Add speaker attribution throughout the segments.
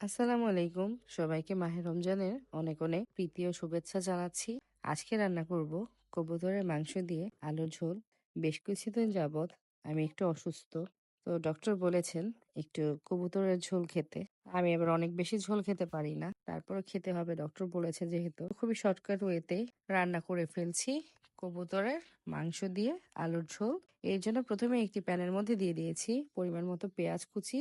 Speaker 1: আসসালামু আলাইকুম। সবাইকে মাহে রমজানের অনেক অনেক প্রীতি ও শুভেচ্ছা জানাচ্ছি। আজকে রান্না করব কবুতরের মাংস দিয়ে আলুর ঝোল। বেশ কিছুদিন যাবৎ আমি একটু অসুস্থ। তো ডক্টর বলেছেন একটু কবুতরের ঝোল খেতে। আমি এবার অনেক বেশি ঝোল খেতে পারি না। তারপরে খেতে হবে। ডক্টর বলেছে যেহেতু খুবই শর্টকাট ওয়েতে রান্না করে ফেলছি কবুতরের মাংস দিয়ে আলুর ঝোল। এর জন্য প্রথমে একটি প্যানের মধ্যে দিয়ে দিয়েছি পরিমাণ মতো পেঁয়াজ কুচি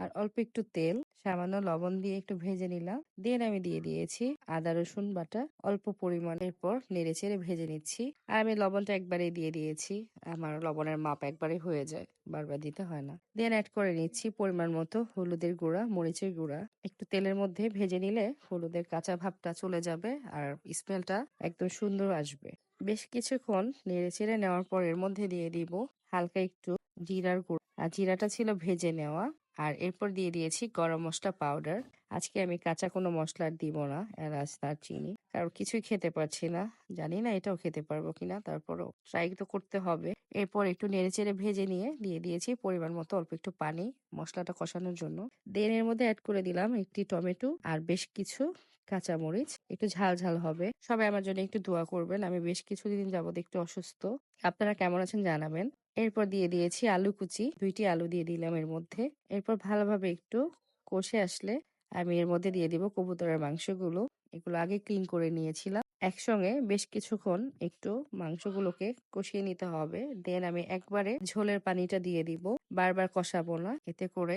Speaker 1: আর অল্প একটু তেল, সামান্য লবণ দিয়ে একটু ভেজে নিলাম। দেন আমি দিয়ে দিয়েছি আদা, রসুন বাটা। অল্প পরিমাণের পর নেড়ে চেড়ে ভেজে নিচ্ছি। আর আমি লবণটা একবারে দিয়ে দিয়েছি। আমার লবণের মাপ একবারে হয়ে যায়, বারবার দিতে হয় না। দেন অ্যাড করে নিচ্ছি পরিমাণ মতো হলুদের গুঁড়া, মরিচের গুঁড়া। একটু তেলের মধ্যে ভেজে নিলে হলুদের কাঁচা ভাবটা চলে যাবে আর স্মেলটা একদম সুন্দর আসবে। বেশ কিছুক্ষণ নেড়ে চেড়ে নেওয়ার পর এর মধ্যে দিয়ে দিব হালকা একটু জিরার গুঁড়ো। আর জিরাটা ছিল ভেজে নেওয়া। আর এরপর দিয়ে দিয়েছি গরম মশলা পাউডার আজকে আমি কাঁচা কোনো মশলা দিব না, এলাচ, দারচিনি। কারণ কিছুই খেতে পারছি না। জানি না এটাও খেতে পারব কিনা, তারপরও ট্রাই তো করতে হবে। এরপর একটু নেড়ে চেড়ে ভেজে নিয়ে, দিয়ে দিয়েছি পরিমাণ মতো অল্প একটু পানি মশলাটা কষানোর জন্য। দেন এর মধ্যে অ্যাড করে দিলাম একটি টমেটো আর বেশ কিছু কাঁচামরিচ। একটু ঝাল ঝাল হবে। সবাই আমার জন্য একটু দোয়া করবেন, আমি বেশ কিছুদিন যাবত একটু অসুস্থ। আপনারা কেমন আছেন জানাবেন। এরপর দিয়ে দিয়েছি আলু কুচি, দুইটি আলু দিয়ে দিলাম এর মধ্যে। এরপর ভালোভাবে একটু কষে আসলে আমি এর মধ্যে দিয়ে দিব কবুতরের মাংসগুলো। এগুলো আগে ক্লিন করে নিয়েছিলাম। একসঙ্গে বেশ কিছুক্ষণ একটু মাংসগুলোকে কষিয়ে নিতে হবে। দেন আমি একবারে ঝোলের পানিটা দিয়ে দিব। বারবার কষাবো না। এতে করে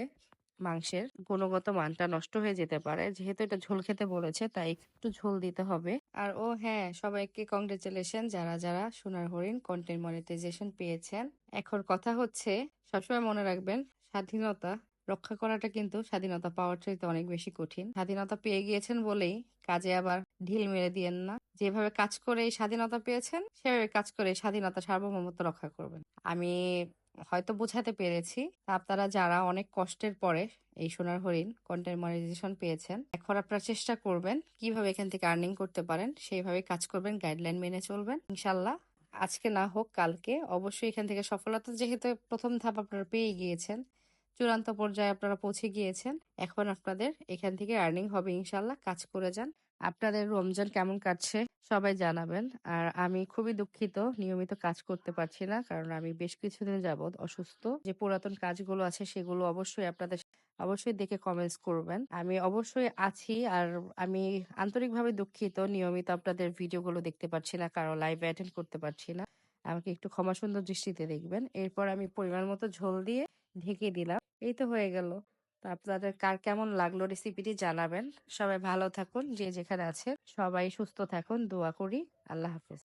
Speaker 1: মাংসের গুণগত মানটা নষ্ট হয়ে যেতে পারে। যেহেতু এটা ঝোল খেতে বলেছে, তাই একটু ঝোল দিতে হবে। আর ও হ্যাঁ সবাইকে কংগ্রেচুলেশন যারা যারা সোনার হরিণ কন্টেন্ট মনিটাইজেশন পেয়েছেন। এখন কথা হচ্ছে, সবসময় মনে রাখবেন, স্বাধীনতা রক্ষা করাটা কিন্তু স্বাধীনতা পাওয়ার চাইতে অনেক বেশি কঠিন। স্বাধীনতা পেয়ে গিয়েছেন বলেই কাজে আবার ঢিল মেরে দিয়েন না। যেভাবে কাজ করে এই স্বাধীনতা পেয়েছেন, সেভাবে কাজ করে স্বাধীনতা সার্বভৌমত্ব রক্ষা করবেন। আমি হয়তো বোঝাতে পেরেছি আপনারা যারা অনেক কষ্টের পরে এই সোনার হরিণ কন্টেন্ট মনিটাইজেশন পেয়েছেন, এখন আপনারা চেষ্টা করবেন কীভাবে এখান থেকে আর্নিং করতে পারেন, সেইভাবে কাজ করবেন গাইডলাইন মেনে চলবেন। ইনশাল্লাহ আজকে না হোক, কালকে অবশ্যই এখান থেকে সফলতা যেহেতু প্রথম ধাপ আপনারা পেয়ে গিয়েছেন চূড়ান্ত পর্যায়ে আপনারা পৌঁছে গিয়েছেন। এখন আপনাদের এখান থেকে আর্নিং হবে ইনশাল্লাহ কাজ করে যান। আপনাদের রমজান কেমন কাটছে সবাই জানাবেন। আর আমি খুবই দুঃখিত, নিয়মিত কাজ করতে পারছি না। কারণ আমি বেশ কিছুদিন যাবৎ অসুস্থ। যে পুরাতন কাজগুলো আছে সেগুলো অবশ্যই আপনাদের অবশ্যই দেখে কমেন্টস করবেন। আমি অবশ্যই আছি আর আমি আন্তরিকভাবে দুঃখিত। নিয়মিত আপনাদের ভিডিওগুলো দেখতে পাচ্ছি না, কারও লাইভে অ্যাটেন্ড করতে পারছি না। আমাকে একটু ক্ষমা সুন্দর দৃষ্টিতে দেখবেন। এরপর আমি পরিমাণ মতো ঝোল দিয়ে ঢেকে দিলাম। এই তো হয়ে গেল। তো আপনাদের কার কেমন লাগল রেসিপিটি জানাবেন। সবাই ভালো থাকুন, যে যেখানে আছে সবাই সুস্থ থাকুন, দোয়া করি। আল্লাহ হাফেজ।